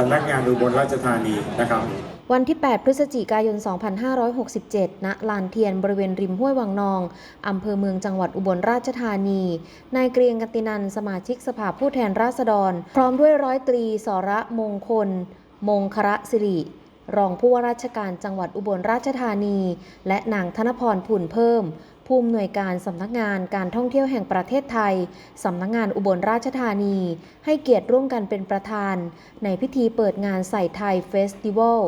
สำนักงานอุบลราชธานีนะครับ วันที่ 8 พฤศจิกายน 2567 ณ ลานเทียน บริเวณริมห้วยวังนอง อำเภอเมืองจังหวัดอุบลราชธานี นายเกรียงกตินัน สมาชิกสภาผู้แทนราษฎร พร้อมด้วยร้อยตรี สระมงคล มงคระสิริรองผู้ว่าราชการจังหวัดอุบลราชธานี และนางธนพรผุ่นเพิ่ม ผู้อำนวยการสำนักงานการท่องเที่ยวแห่งประเทศไทย สำนักงานอุบลราชธานี ให้เกียรติร่วมกันเป็นประธาน ในพิธีเปิดงานใส่ไทยเฟสติวัล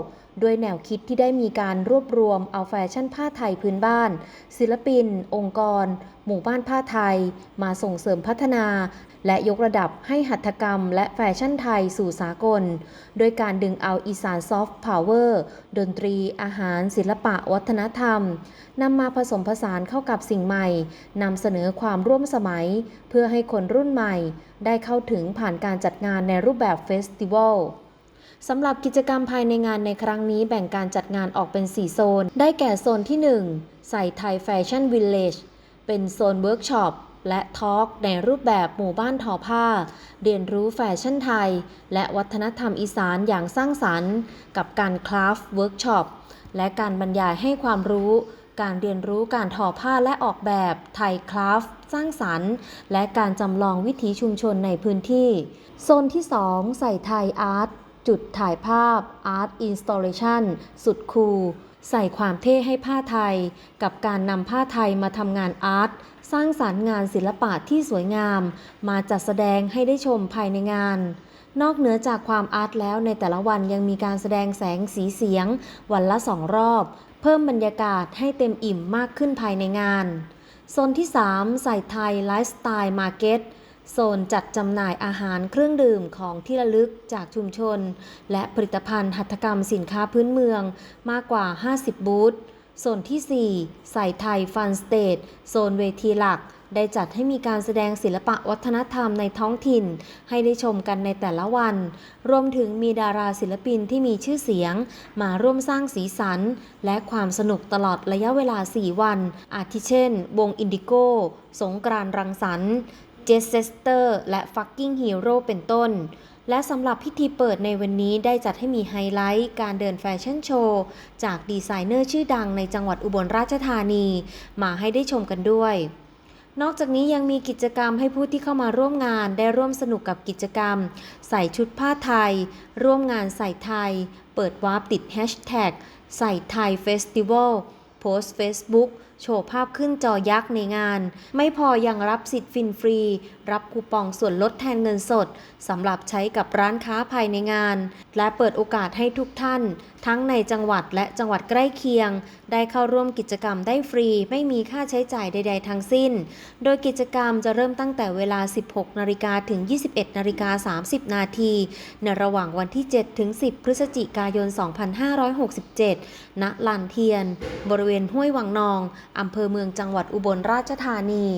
ด้วยแนวคิดที่ได้มีการรวบรวมเอาแฟชั่นผ้าไทยพื้นบ้าน ศิลปิน องค์กร หมู่บ้านผ้าไทย มาส่งเสริมพัฒนา และยกระดับให้หัตถกรรม และแฟชั่นไทยสู่สากล โดยการดึงเอาอีสานซอฟต์พาวเวอร์ดนตรี อาหาร ศิลปะ วัฒนธรรมนำมาผสมผสานเข้ากับสิ่งใหม่นำเสนอความร่วมสมัย เพื่อให้คนรุ่นใหม่ ได้เข้าถึงผ่านการจัดงานในรูปแบบเฟสติวัล สำหรับกิจกรรมภายในงานในครั้งนี้แบ่งการจัดงานออกเป็น 4 โซน ได้แก่โซนที่ 1 ใส่ไทยแฟชั่นวิลเลจเป็นโซนเวิร์กช็อปและทอล์กในรูปแบบหมู่บ้านทอผ้า เรียนรู้แฟชั่นไทย และวัฒนธรรมอีสานอย่างสร้างสรรค์ กับการคราฟเวิร์กช็อปและการบรรยายให้ความรู้ การเรียนรู้การทอผ้าและออกแบบไทยคราฟสร้างสรรค์ และการจำลองวิถีชุมชนในพื้นที่ โซนที่ 2 ใส่ไทยอาร์ต จุดถ่ายภาพ Art Installation สุดคูลใส่ความเท่ให้ผ้าไทย กับการนำผ้าไทยมาทำงานอาร์ตสร้างสารรค์งานศิลปะที่สวยงาม มาจัดแสดงให้ได้ชมภายในงาน นอกเหนือจากความอาร์ตแล้วในแต่ละวันยังมีการแสดงแสงสีเสียง วันละสองรอบ เพิ่มบรรยากาศให้เต็มอิ่มมากขึ้นภายในงานโซนที่ 3 ใส่ไทยไลฟ์สไตล์มาร์เก็ต โซนจัดจำหน่ายอาหารเครื่องดื่มของที่ระลึกจากชุมชน และผลิตภัณฑ์หัตถกรรมสินค้าพื้นเมืองมากกว่า 50 บูธโซนที่ 4 ใส่ไทยฟันสเตทโซนเวทีหลัก ได้จัดให้มีการแสดงศิลปะวัฒนธรรมในท้องถิ่น ให้ได้ชมกันในแต่ละวัน รวมถึงมีดาราศิลปินที่มีชื่อเสียง มาร่วมสร้างสีสัน และความสนุกตลอดระยะเวลา 4 วัน อาทิเช่น วงอินดิโก้ สงกรานต์รังสรรค์ เจสเซสเตอร์และฟักกิ้งฮีโร่เป็นต้น และสำหรับพิธีเปิดในวันนี้ได้จัดให้มีไฮไลท์การเดินแฟชั่นโชว์ จากดีไซเนอร์ชื่อดังในจังหวัดอุบลราชธานี มาให้ได้ชมกันด้วยนอกจากนี้ยังมีกิจกรรมให้ผู้ที่เข้ามาร่วมงานได้ร่วมสนุกกับกิจกรรม ใส่ชุดผ้าไทย ร่วมงานใส่ไทย เปิดวาร์ปติดแฮชแท็กใส่ไทยเฟสติวัล โพสต์ Facebook โชว์ภาพขึ้นจอยักษ์ในงาน ไม่พอยังรับสิทธิ์ฟินฟรี รับคูปองส่วนลดแทนเงินสดสำหรับใช้กับร้านค้าภายในงาน และเปิดโอกาสให้ทุกท่าน ทั้งในจังหวัดและจังหวัดใกล้เคียง ได้เข้าร่วมกิจกรรมได้ฟรี ไม่มีค่าใช้จ่ายใด ๆ ทั้งสิ้น โดยกิจกรรมจะเริ่มตั้งแต่เวลา 16 นาฬิกาถึง 21 นาฬิกา 30 นาทีในระหว่างวันที่ 7 ถึง 10 พฤศจิกายน 2567 ณ ลานเทียน บริเวณห้วยวังนองอำเภอเมืองจังหวัดอุบลราชธานี